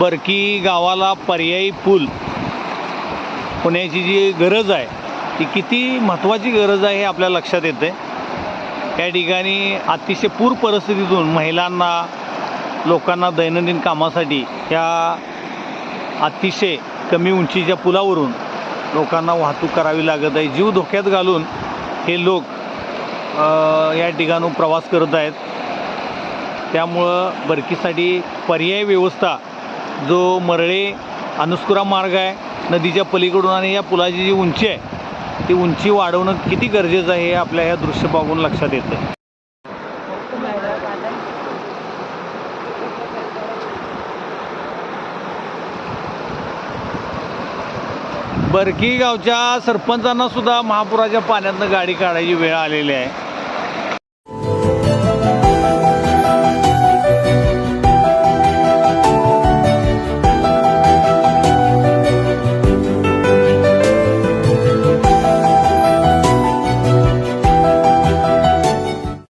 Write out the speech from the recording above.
बरकी गावाला पर्यायी पूल होण्याची जी गरज आहे ती किती महत्त्वाची गरज आहे हे आपल्या लक्षात येते या ठिकाणी अतिशय पूर परिस्थितीतून महिलांना लोकांना दैनंदिन कामासाठी ह्या अतिशय कमी उंचीच्या पुलावरून लोकांना वाहतूक करावी लागत आहे. जीव धोक्यात घालून हे लोक या ठिकाणून प्रवास करत आहेत. त्यामुळं बरकीसाठी पर्यायी व्यवस्था जो मरळे अनुस्कुरा मार्ग आहे नदीच्या पलीकडून आणि या पुलाची जी उंची आहे ती उंची वाढवणं किती गरजेचं आहे हे आपल्या ह्या दृश्य बघून लक्षात येतं. बरकी गावच्या सरपंचांना सुद्धा महापुराच्या पाण्यातनं गाडी काढायची वेळ आलेली आहे.